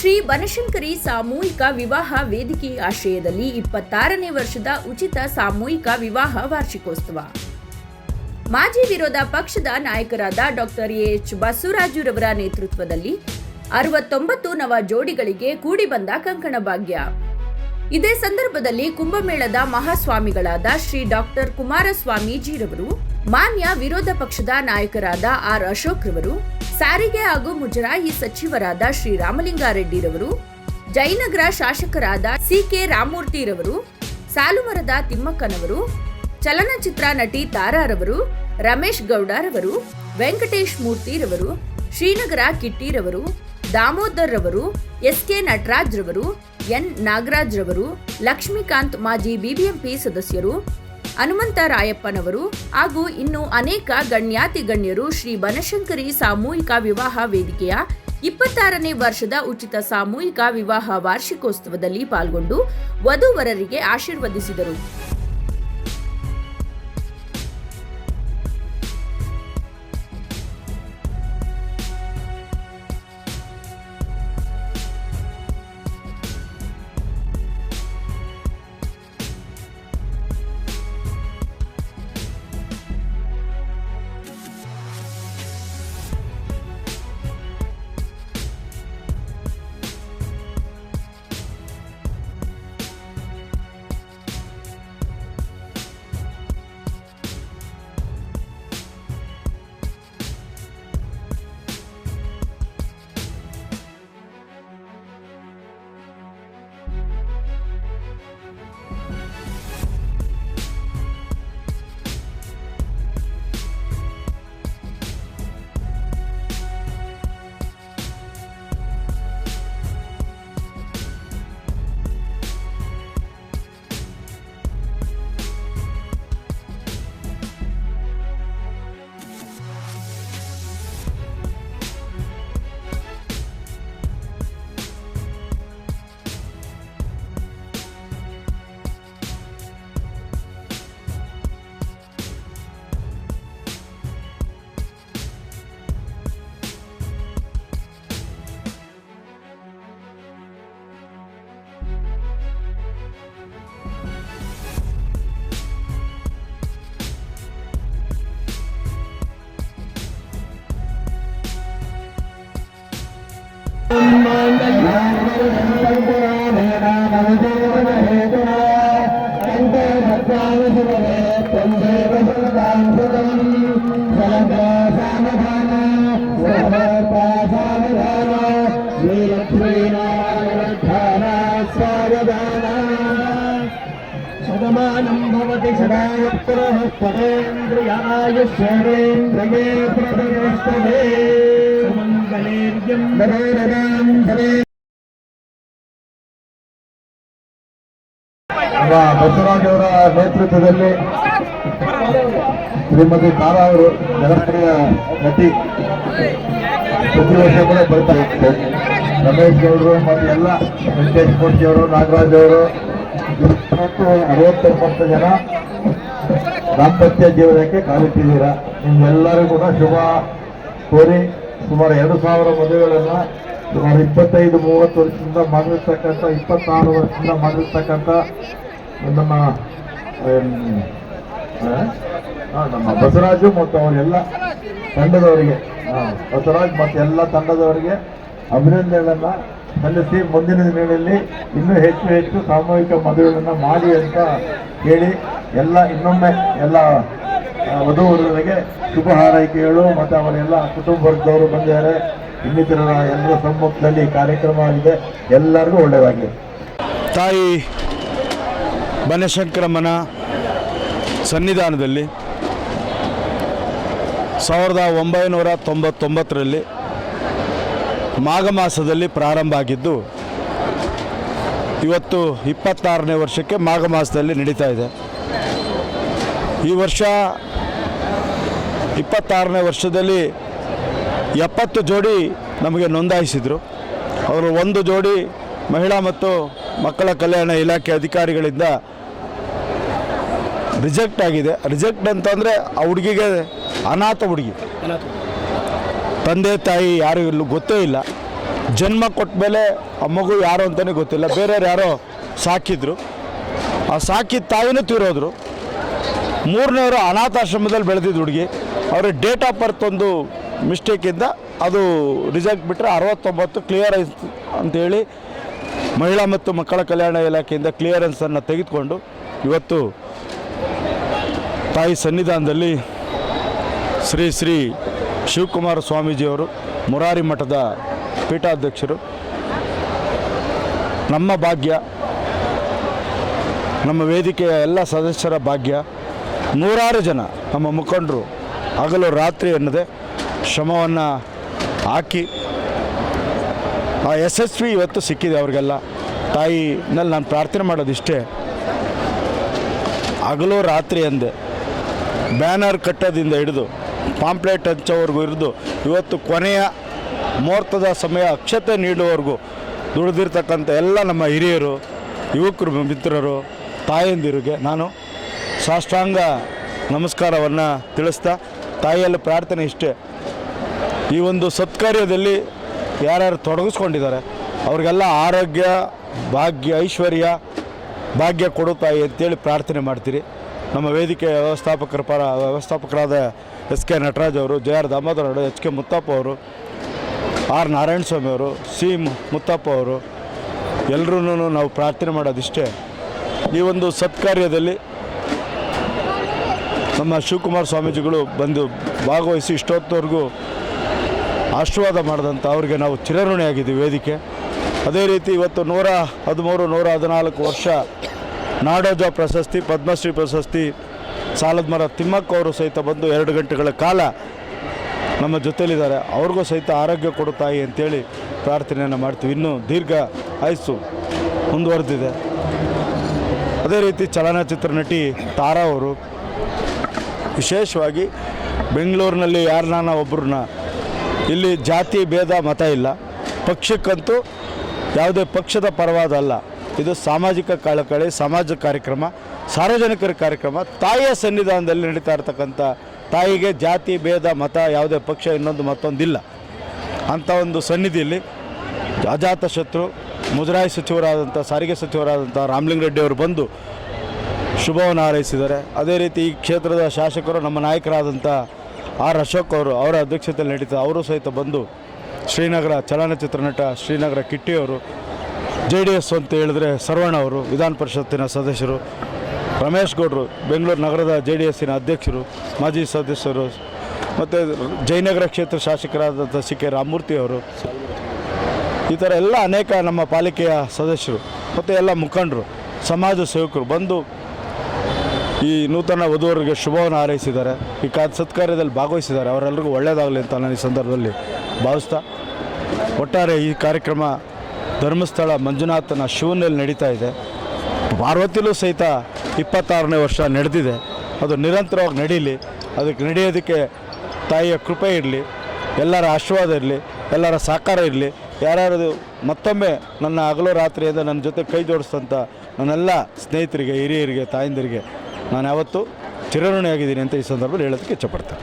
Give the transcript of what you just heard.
ಶ್ರೀ ಬನಶಂಕರಿ ಸಾಮೂಹಿಕ ವಿವಾಹ ವೇದಿಕೆ ಆಶ್ರಯದಲ್ಲಿ ಇಪ್ಪತ್ತಾರನೇ ವರ್ಷದ ಉಚಿತ ಸಾಮೂಹಿಕ ವಿವಾಹ ವಾರ್ಷಿಕೋತ್ಸವ. ಮಾಜಿ ವಿರೋಧ ಪಕ್ಷದ ನಾಯಕರಾದ ಡಾಕ್ಟರ್ ಎಚ್ ಬಸವರಾಜುರವರ ನೇತೃತ್ವದಲ್ಲಿ ಅರವತ್ತೊಂಬತ್ತು ನವ ಜೋಡಿಗಳಿಗೆ ಕೂಡಿ ಬಂದ ಕಂಕಣ ಭಾಗ್ಯ. ಇದೇ ಸಂದರ್ಭದಲ್ಲಿ ಕುಂಭಮೇಳದ ಮಹಾಸ್ವಾಮಿಗಳಾದ ಶ್ರೀ ಡಾಕ್ಟರ್ ಕುಮಾರಸ್ವಾಮೀಜಿರವರು, ಮಾನ್ಯ ವಿರೋಧ ಪಕ್ಷದ ನಾಯಕರಾದ ಆರ್ ಅಶೋಕ್ ರವರು ಸಾರಿಗೆ ಹಾಗೂ ಮುಜರಾಯಿ ಸಚಿವರಾದ ಶ್ರೀ ರಾಮಲಿಂಗಾರೆಡ್ಡಿರವರು, ಜಯನಗರ ಶಾಸಕರಾದ ಸಿಕೆ ರಾಮಮೂರ್ತಿರವರು, ಸಾಲುಮರದ ತಿಮ್ಮಕ್ಕನವರು, ಚಲನಚಿತ್ರ ನಟಿ ತಾರಾರವರು, ರಮೇಶ್ ಗೌಡರವರು, ವೆಂಕಟೇಶ್ ಮೂರ್ತಿರವರು, ಶ್ರೀನಗರ ಕಿಟ್ಟಿರವರು ದಾಮೋದರ್ ರವರು ಎಸ್ಕೆ ನಟರಾಜ್ ರವರು ಎನ್. ನಾಗರಾಜ್ ರವರು ಲಕ್ಷ್ಮೀಕಾಂತ್ ಮಾಜಿ ಬಿಬಿಎಂಪಿ ಸದಸ್ಯರು ಹನುಮಂತ ರಾಯಪ್ಪನವರು ಹಾಗೂ ಇನ್ನು ಅನೇಕ ಗಣ್ಯಾತಿ ಗಣ್ಯರು ಶ್ರೀ ಬನಶಂಕರಿ ಸಾಮೂಹಿಕ ವಿವಾಹ ವೇದಿಕೆಯ ಇಪ್ಪತ್ತಾರನೇ ವರ್ಷದ ಉಚಿತ ಸಾಮೂಹಿಕ ವಿವಾಹ ವಾರ್ಷಿಕೋತ್ಸವದಲ್ಲಿ ಪಾಲ್ಗೊಂಡು ವಧುವರರಿಗೆ ಆಶೀರ್ವದಿಸಿದರು. సమానం భవతి సదాత్రహ పరేంద్రియాయ స్వరేంద్రయే ప్రతిష్టమే ಬಸವರಾಜ್ ಅವರ ನೇತೃತ್ವದಲ್ಲಿ ಶ್ರೀಮತಿ ತಾರಾ ಅವರು ಜನಪ್ರಿಯ ನಟಿ ಪ್ರತಿ ವರ್ಷ ಕೂಡ ಬರ್ತಾ ಇರ್ತಾರೆ ರಮೇಶ್ ಗೌಡರು ಮತ್ತು ಎಲ್ಲ ವೆಂಕಟೇಶ್ ಕೋಟಿ ಅವರು, ನಾಗರಾಜ್ ಅವರು ಅರವತ್ತೊಂಬತ್ತು ಜನ ದಾಂಪತ್ಯ ಜೀವನಕ್ಕೆ ಕಾಲಿಟ್ಟಿದ್ದೀರಾ. ನಿಮ್ಮೆಲ್ಲರೂ ಕೂಡ ಶುಭ ಕೋರಿ ಸುಮಾರು ಎರಡು ಸಾವಿರ ಮದುವೆಗಳನ್ನು ಸುಮಾರು ಇಪ್ಪತ್ತೈದು, ಮೂವತ್ತು ವರ್ಷದಿಂದ ಮಾಡಿರ್ತಕ್ಕಂಥ, ಇಪ್ಪತ್ತಾರು ವರ್ಷದಿಂದ ಮಾಡಿರ್ತಕ್ಕಂಥ ನಮ್ಮ ನಮ್ಮ ಬಸವರಾಜು ಮತ್ತು ಅವರೆಲ್ಲ ತಂಡದವರಿಗೆ ಬಸವರಾಜ್ ಮತ್ತು ಎಲ್ಲ ತಂಡದವರಿಗೆ ಅಭಿನಂದನೆಗಳನ್ನು ಸಲ್ಲಿಸಿ ಮುಂದಿನ ದಿನಗಳಲ್ಲಿ ಇನ್ನೂ ಹೆಚ್ಚು ಹೆಚ್ಚು ಸಾಮೂಹಿಕ ಮದುವೆಗಳನ್ನು ಮಾಡಿ ಅಂತ ಹೇಳಿ ಎಲ್ಲ ಇನ್ನೊಮ್ಮೆ ಎಲ್ಲ ವಧುವರರಿಗೆ ಶುಭ ಹಾರೈಕೆಗಳು, ಮತ್ತು ಅವರೆಲ್ಲ ಕುಟುಂಬ ಬಂದಿದ್ದಾರೆ. ಇನ್ನಿತರ ಎಲ್ಲರ ಸಮ್ಮುಖದಲ್ಲಿ ಕಾರ್ಯಕ್ರಮ ಆಗಿದೆ. ಎಲ್ಲರಿಗೂ ಒಳ್ಳೆಯದಾಗಲಿ. ತಾಯಿ ಬನಶಂಕರಮ್ಮನ ಸನ್ನಿಧಾನದಲ್ಲಿ ಸಾವಿರದ ಒಂಬೈನೂರ ತೊಂಬತ್ತೊಂಬತ್ತರಲ್ಲಿ ಮಾಘ ಮಾಸದಲ್ಲಿ ಪ್ರಾರಂಭ ಆಗಿದ್ದು, ಇವತ್ತು ಇಪ್ಪತ್ತಾರನೇ ವರ್ಷಕ್ಕೆ ಮಾಘ ಮಾಸದಲ್ಲಿ ನಡೀತಾ ಇದೆ. ಈ ವರ್ಷ ಇಪ್ಪತ್ತಾರನೇ ವರ್ಷದಲ್ಲಿ ಎಪ್ಪತ್ತು ಜೋಡಿ ನಮಗೆ ನೋಂದಾಯಿಸಿದರು. ಅವರು ಒಂದು ಜೋಡಿ ಮಹಿಳಾ ಮತ್ತು ಮಕ್ಕಳ ಕಲ್ಯಾಣ ಇಲಾಖೆ ಅಧಿಕಾರಿಗಳಿಂದ ರಿಜೆಕ್ಟ್ ಆಗಿದೆ. ರಿಜೆಕ್ಟ್ ಅಂತಂದರೆ ಆ ಹುಡುಗಿಗೆ ಅನಾಥ ಹುಡುಗಿ. ತಂದೆ ತಾಯಿ ಯಾರು ಇಲ್ಲ ಗೊತ್ತೇ ಇಲ್ಲ. ಜನ್ಮ ಕೊಟ್ಟ ಮೇಲೆ ಆ ಮಗು ಯಾರು ಅಂತಲೇ ಗೊತ್ತಿಲ್ಲ. ಬೇರೆಯವ್ರು ಯಾರೋ ಸಾಕಿದ್ರು. ಆ ಸಾಕಿದ ತಾಯಿನೂ ತೀರೋದ್ರು. ಮೂರನೇವರು ಅನಾಥಾಶ್ರಮದಲ್ಲಿ ಬೆಳೆದಿದ್ದು ಹುಡುಗಿ. ಅವರ ಡೇಟ್ ಆಫ್ ಬರ್ತ್ ಒಂದು ಮಿಸ್ಟೇಕಿಂದ ಅದು ರಿಸಲ್ಟ್ ಬಿಟ್ಟರೆ ಅರವತ್ತೊಂಬತ್ತು ಕ್ಲಿಯರ್ ಅಂತೇಳಿ ಮಹಿಳಾ ಮತ್ತು ಮಕ್ಕಳ ಕಲ್ಯಾಣ ಇಲಾಖೆಯಿಂದ ಕ್ಲಿಯರೆನ್ಸನ್ನು ತೆಗೆದುಕೊಂಡು ಇವತ್ತು ತಾಯಿ ಸನ್ನಿಧಾನದಲ್ಲಿ ಶ್ರೀ ಶ್ರೀ ಶಿವಕುಮಾರ ಸ್ವಾಮೀಜಿಯವರು ಮುರಾರಿ ಮಠದ ಪೀಠಾಧ್ಯಕ್ಷರು. ನಮ್ಮ ಭಾಗ್ಯ, ನಮ್ಮ ವೇದಿಕೆಯ ಎಲ್ಲ ಸದಸ್ಯರ ಭಾಗ್ಯ ನೂರಾರು ಜನ ನಮ್ಮ ಮುಖಂಡರು ಹಗಲು ರಾತ್ರಿ ಎನ್ನದೆ ಶ್ರಮವನ್ನು ಹಾಕಿ, ಆ ಯಶಸ್ವಿ ಇವತ್ತು ಸಿಕ್ಕಿದೆ ಅವ್ರಿಗೆಲ್ಲ. ತಾಯಿನಲ್ಲಿ ನಾನು ಪ್ರಾರ್ಥನೆ ಮಾಡೋದಿಷ್ಟೇ. ಹಗಲು ರಾತ್ರಿ ಎಂದೆ ಬ್ಯಾನರ್ ಕಟ್ಟೋದಿಂದ ಹಿಡಿದು, ಪಾಂಪ್ಲೆಟ್ ಹಂಚೋವರೆಗೂ ಹಿಡಿದು, ಇವತ್ತು ಕೊನೆಯ ಮುಹೂರ್ತದ ಸಮಯ ಅಕ್ಷತೆ ನೀಡುವವರೆಗೂ ದುಡಿದಿರ್ತಕ್ಕಂಥ ಎಲ್ಲ ನಮ್ಮ ಹಿರಿಯರು, ಯುವಕರು, ಮಿತ್ರರು, ತಾಯಂದಿರಿಗೆ ನಾನು ಸಾಷ್ಟಾಂಗ ನಮಸ್ಕಾರವನ್ನು ತಿಳಿಸ್ತಾ ತಾಯಿಯಲ್ಲಿ ಪ್ರಾರ್ಥನೆ ಇಷ್ಟೇ. ಈ ಒಂದು ಸತ್ಕಾರ್ಯದಲ್ಲಿ ಯಾರ್ಯಾರು ತೊಡಗಿಸ್ಕೊಂಡಿದ್ದಾರೆ, ಅವ್ರಿಗೆಲ್ಲ ಆರೋಗ್ಯ, ಭಾಗ್ಯ, ಐಶ್ವರ್ಯ, ಭಾಗ್ಯ ಕೊಡು ತಾಯಿ ಅಂತೇಳಿ ಪ್ರಾರ್ಥನೆ ಮಾಡ್ತೀರಿ. ನಮ್ಮ ವೇದಿಕೆ ವ್ಯವಸ್ಥಾಪಕರ ಪರ, ವ್ಯವಸ್ಥಾಪಕರಾದ ಎಸ್ ಕೆ ನಟರಾಜ್ ಅವರು ಜೆ ಆರ್ ದಾಮೋದರ ಅವರು ಎಚ್ ಕೆ ಮುತ್ತಪ್ಪ ಅವರು, ಆರ್ ನಾರಾಯಣ ಸ್ವಾಮಿ ಅವರು ಸಿ ಮುತ್ತಪ್ಪ ಅವರು ಎಲ್ಲರೂ ನಾವು ಪ್ರಾರ್ಥನೆ ಮಾಡೋದಿಷ್ಟೇ. ಈ ಒಂದು ಸತ್ಕಾರ್ಯದಲ್ಲಿ ನಮ್ಮ ಶಿವಕುಮಾರ ಸ್ವಾಮೀಜಿಗಳು ಬಂದು ಭಾಗವಹಿಸಿ ಇಷ್ಟೊತ್ತವರೆಗೂ ಆಶೀರ್ವಾದ ಮಾಡಿದಂಥ ಅವರಿಗೆ ನಾವು ಚಿರಋಣಿಯಾಗಿದ್ದೀವಿ ವೇದಿಕೆ. ಅದೇ ರೀತಿ ಇವತ್ತು ನೂರ ಹದಿಮೂರು, ನೂರ ಹದಿನಾಲ್ಕು ವರ್ಷ ನಾಡೋಜ ಪ್ರಶಸ್ತಿ, ಪದ್ಮಶ್ರೀ ಪ್ರಶಸ್ತಿ, ಸಾಲದ ಮರ ತಿಮ್ಮಕ್ಕ ಅವರು ಸಹಿತ ಬಂದು ಎರಡು ಗಂಟೆಗಳ ಕಾಲ ನಮ್ಮ ಜೊತೆಯಲ್ಲಿದ್ದಾರೆ. ಅವ್ರಿಗೂ ಸಹಿತ ಆರೋಗ್ಯ ಕೊಡುತ್ತಾಯಿ ತಾಯಿ ಅಂತೇಳಿ ಪ್ರಾರ್ಥನೆಯನ್ನು ಮಾಡ್ತೀವಿ. ಇನ್ನೂ ದೀರ್ಘ ಆಯಸ್ಸು ಮುಂದುವರೆದಿದೆ. ಅದೇ ರೀತಿ ಚಲನಚಿತ್ರ ನಟಿ ತಾರಾ ಅವರು ವಿಶೇಷವಾಗಿ ಬೆಂಗಳೂರಿನಲ್ಲಿ ಯಾರನ್ನ ಒಬ್ಬರನ್ನ ಇಲ್ಲಿ ಜಾತಿ ಭೇದ ಮತ ಇಲ್ಲ. ಪಕ್ಷಕ್ಕಂತೂ ಯಾವುದೇ ಪಕ್ಷದ ಪರವಾದ ಅಲ್ಲ. ಇದು ಸಾಮಾಜಿಕ ಕಳಕಳಿ, ಸಮಾಜ ಕಾರ್ಯಕ್ರಮ, ಸಾರ್ವಜನಿಕರ ಕಾರ್ಯಕ್ರಮ. ತಾಯಿಯ ಸನ್ನಿಧಾನದಲ್ಲಿ ನಡೀತಾ ಇರ್ತಕ್ಕಂಥ ತಾಯಿಗೆ ಜಾತಿ ಭೇದ ಮತ ಯಾವುದೇ ಪಕ್ಷ ಇನ್ನೊಂದು ಮತ್ತೊಂದಿಲ್ಲ. ಅಂಥ ಒಂದು ಸನ್ನಿಧಿಯಲ್ಲಿ ಅಜಾತ ಶತ್ರು, ಮುಜರಾಯಿ ಸಚಿವರಾದಂಥ, ಸಾರಿಗೆ ಸಚಿವರಾದಂಥ ರಾಮಲಿಂಗರೆಡ್ಡಿ ಅವರು ಬಂದು ಶುಭವನ್ನು ಹಾರೈಸಿದ್ದಾರೆ. ಅದೇ ರೀತಿ ಈ ಕ್ಷೇತ್ರದ ಶಾಸಕರು ನಮ್ಮ ನಾಯಕರಾದಂಥ ಆರ್ ಅಶೋಕ್ ಅವರು ಅವರ ಅಧ್ಯಕ್ಷತೆಯಲ್ಲಿ ನಡೀತಾ ಅವರು ಸಹಿತ ಬಂದು ಶ್ರೀನಗರ ಚಲನಚಿತ್ರ ನಟ ಶ್ರೀನಗರ ಕಿಟ್ಟಿಯವರು ಜೆ ಡಿ ಎಸ್ ಅಂತ ಹೇಳಿದ್ರೆ ಸರ್ವಣ್ಣ ಅವರು, ವಿಧಾನ ಪರಿಷತ್ತಿನ ಸದಸ್ಯರು, ರಮೇಶ್ ಗೌಡರು, ಬೆಂಗಳೂರು ನಗರದ ಜೆ ಡಿ ಎಸ್ಸಿನ ಅಧ್ಯಕ್ಷರು, ಮಾಜಿ ಸದಸ್ಯರು ಮತ್ತು ಜಯನಗರ ಕ್ಷೇತ್ರ ಶಾಸಕರಾದಂಥ ಸಿ ಕೆ ರಾಮಮೂರ್ತಿ ಅವರು, ಈ ಥರ ಎಲ್ಲ ಅನೇಕ ನಮ್ಮ ಪಾಲಿಕೆಯ ಸದಸ್ಯರು ಮತ್ತು ಎಲ್ಲ ಮುಖಂಡರು, ಸಮಾಜ ಸೇವಕರು ಬಂದು ಈ ನೂತನ ವಧುವರಿಗೆ ಶುಭವನ್ನು ಹಾರೈಸಿದ್ದಾರೆ. ಈ ಕಾ ಸತ್ಕಾರ್ಯದಲ್ಲಿ ಭಾಗವಹಿಸಿದ್ದಾರೆ. ಅವರೆಲ್ಲರಿಗೂ ಒಳ್ಳೆಯದಾಗಲಿ ಅಂತ ನಾನು ಈ ಸಂದರ್ಭದಲ್ಲಿ ಭಾವಿಸ್ತಾ ಒಟ್ಟಾರೆ ಈ ಕಾರ್ಯಕ್ರಮ ಧರ್ಮಸ್ಥಳ ಮಂಜುನಾಥನ ಶಿವನಲ್ಲಿ ನಡೀತಾ ಇದೆ. ಪಾರ್ವತಿಲೂ ಸಹಿತ ಇಪ್ಪತ್ತಾರನೇ ವರ್ಷ ನಡೆದಿದೆ. ಅದು ನಿರಂತರವಾಗಿ ನಡೀಲಿ. ಅದಕ್ಕೆ ನಡೆಯೋದಕ್ಕೆ ತಾಯಿಯ ಕೃಪೆ ಇರಲಿ. ಎಲ್ಲರ ಆಶೀರ್ವಾದ ಇರಲಿ. ಎಲ್ಲರ ಸಹಕಾರ ಇರಲಿ. ಯಾರ್ಯಾರು ಮತ್ತೊಮ್ಮೆ ನನ್ನ ಹಗಲು ರಾತ್ರಿಯಿಂದ ನನ್ನ ಜೊತೆ ಕೈ ಜೋಡಿಸಿದಂಥ ನನ್ನೆಲ್ಲ ಸ್ನೇಹಿತರಿಗೆ, ಹಿರಿಯರಿಗೆ, ತಾಯಂದಿರಿಗೆ ನಾನು ಯಾವತ್ತೂ ಚಿರಋಣಿಯಾಗಿದ್ದೀನಿ ಅಂತ ಈ ಸಂದರ್ಭದಲ್ಲಿ ಹೇಳೋದಕ್ಕೆ ಇಷ್ಟಪಡ್ತೇನೆ